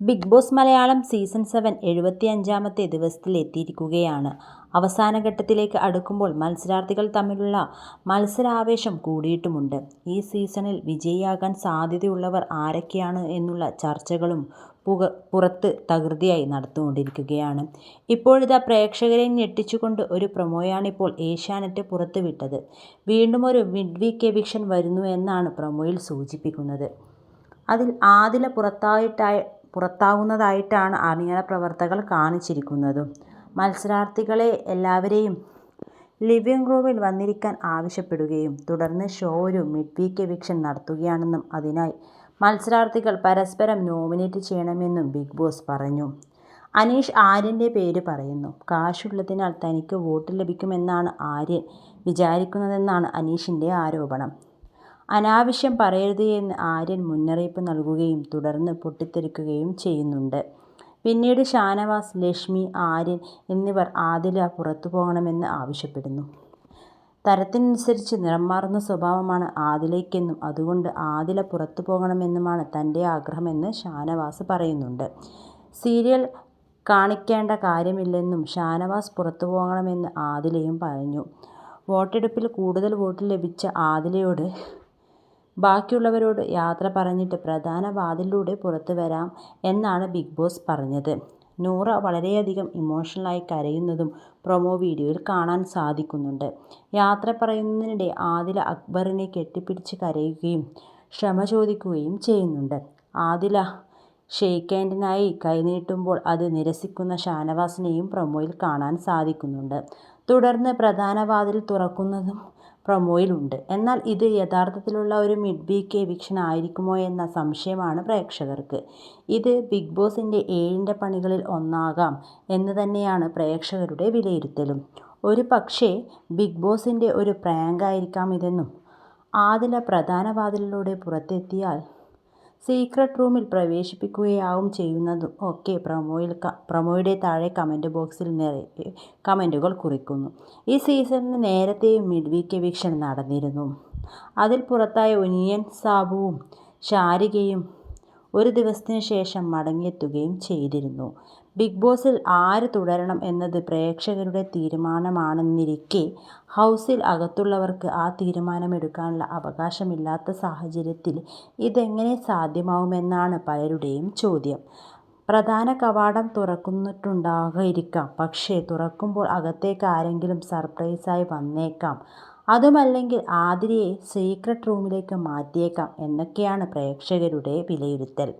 Bigg Boss Malayalam season seven എഴുപത്തി അഞ്ചാമത്തെ ദിവസത്തിലെത്തിയിരിക്കുകയാണ്. അവസാന ഘട്ടത്തിലേക്ക് അടുക്കുമ്പോൾ മത്സരാർത്ഥികൾ തമ്മിലുള്ള മത്സരാവേശം കൂടിയിട്ടുമുണ്ട്. ഈ സീസണിൽ വിജയിയാകാൻ സാധ്യതയുള്ളവർ ആരൊക്കെയാണ് എന്നുള്ള ചർച്ചകളും പുക പുറത്ത് തകൃതിയായി നടന്നുകൊണ്ടിരിക്കുകയാണ്. ഇപ്പോഴിതാ പ്രേക്ഷകരെ ഞെട്ടിച്ചുകൊണ്ട് ഒരു പ്രൊമോയാണിപ്പോൾ ഏഷ്യാനെറ്റ് പുറത്തുവിട്ടത്. വീണ്ടും ഒരു മിഡ് വീക്ക് എവിക്ഷൻ വരുന്നു എന്നാണ് പ്രൊമോയിൽ സൂചിപ്പിക്കുന്നത്. അതിൽ ആദില പുറത്താകുന്നതായിട്ടാണ് അണിയറപ്രവർത്തകർ കാണിച്ചിരിക്കുന്നതും. മത്സരാർത്ഥികളെ എല്ലാവരെയും ലിവിംഗ് റൂമിൽ വന്നിരിക്കാൻ ആവശ്യപ്പെടുകയും തുടർന്ന് ഷോ ഒരു മിഡ് വീക്ക് എവിക്ഷൻ നടത്തുകയാണെന്നും അതിനായി മത്സരാർത്ഥികൾ പരസ്പരം നോമിനേറ്റ് ചെയ്യണമെന്നും ബിഗ് ബോസ് പറഞ്ഞു. അനീഷ് ആര്യന്റെ പേര് പറയുന്നു. കാശുള്ളതിനാൽ തനിക്ക് വോട്ട് ലഭിക്കുമെന്നാണ് ആര്യൻ വിചാരിക്കുന്നതെന്നാണ് അനീഷിന്റെ ആരോപണം. അനാവശ്യം പറയരുത് എന്ന് ആര്യൻ മുന്നറിയിപ്പ് നൽകുകയും തുടർന്ന് പൊട്ടിത്തെറിക്കുകയും ചെയ്യുന്നുണ്ട്. പിന്നീട് ഷാനവാസ്, ലക്ഷ്മി, ആര്യൻ എന്നിവർ ആദില പുറത്തു പോകണമെന്ന് ആവശ്യപ്പെടുന്നു. തരത്തിനനുസരിച്ച് നിറം മാറുന്ന സ്വഭാവമാണ് ആദിലയ്ക്കെന്നും അതുകൊണ്ട് ആദില പുറത്തു പോകണമെന്നുമാണ് തന്റെ ആഗ്രഹമെന്ന് ഷാനവാസ് പറയുന്നുണ്ട്. സീരിയൽ കാണിക്കേണ്ട കാര്യമില്ലെന്നും ഷാനവാസ് പുറത്തു പോകണമെന്ന് ആദിലയും പറഞ്ഞു. വോട്ടെടുപ്പിൽ കൂടുതൽ വോട്ട് ലഭിച്ച ആദിലയോട് ബാക്കിയുള്ളവരോട് യാത്ര പറഞ്ഞിട്ട് പ്രധാന വാതിലിലൂടെ പുറത്തുവരാം എന്നാണ് ബിഗ് ബോസ് പറഞ്ഞത്. നൂറ വളരെയധികം ഇമോഷണലായി കരയുന്നതും പ്രൊമോ വീഡിയോയിൽ കാണാൻ സാധിക്കുന്നുണ്ട്. യാത്ര പറയുന്നതിനിടെ ആദില അക്ബറിനെ കെട്ടിപ്പിടിച്ച് കരയുകയും ക്ഷമ ചോദിക്കുകയും ചെയ്യുന്നുണ്ട്. ആദില ഷെയ്ക്ക് ഹാൻഡിനായി കൈനീട്ടുമ്പോൾ അത് നിരസിക്കുന്ന ഷാനവാസിനെയും പ്രൊമോയിൽ കാണാൻ സാധിക്കുന്നുണ്ട്. തുടർന്ന് പ്രധാന വാതിൽ തുറക്കുന്നതും പ്രൊമോയിലുണ്ട്. എന്നാൽ ഇത് യഥാർത്ഥത്തിലുള്ള ഒരു മിഡ് വീക്ക് എവിക്ഷൻ ആയിരിക്കുമോയെന്ന സംശയമാണ് പ്രേക്ഷകർക്ക്. ഇത് ബിഗ് ബോസിന്റെ ഏഴിന്റെ പണികളിൽ ഒന്നാകാം എന്ന് തന്നെയാണ് പ്രേക്ഷകരുടെ വിലയിരുത്തലും. ഒരു പക്ഷേ ബിഗ് ബോസിന്റെ ഒരു പ്രാങ്കായിരിക്കാമിതെന്നും ആദില പ്രധാന വാതിലിലൂടെ പുറത്തെത്തിയാൽ സീക്രട്ട് റൂമിൽ പ്രവേശിപ്പിക്കുകയാവും ചെയ്യുന്നതും ഒക്കെ പ്രമോയുടെ താഴെ കമന്റ് ബോക്സിൽ നിറയെ കമന്റുകൾ കുറിക്കുന്നു. ഈ സീസണിൽ നേരത്തെയും മിഡ് വീക്ക് എവിക്ഷൻ നടന്നിരുന്നു. അതിൽ പുറത്തായ ഒനിയൻ സാബുവും ശാരികയും ഒരു ദിവസത്തിന് ശേഷം മടങ്ങിയെത്തുകയും ചെയ്തിരുന്നു. ബിഗ് ബോസിൽ ആര് തുടരണം എന്നത് പ്രേക്ഷകരുടെ തീരുമാനമാണെന്നിരിക്കെ ഹൗസിൽ അകത്തുള്ളവർക്ക് ആ തീരുമാനമെടുക്കാനുള്ള അവകാശമില്ലാത്ത സാഹചര്യത്തിൽ ഇതെങ്ങനെ സാധ്യമാവുമെന്നാണ് പലരുടെയും ചോദ്യം. പ്രധാന കവാടം തുറക്കുന്നിട്ടുണ്ടാകായിരിക്കാം പക്ഷേ തുറക്കുമ്പോൾ അകത്തേക്ക് ആരെങ്കിലും സർപ്രൈസായി വന്നേക്കാം. അതുമല്ലെങ്കിൽ ആതിരയെ സീക്രട്ട് റൂമിലേക്ക് മാറ്റിയേക്കാം എന്നൊക്കെയാണ് പ്രേക്ഷകരുടെ വിലയിരുത്തൽ.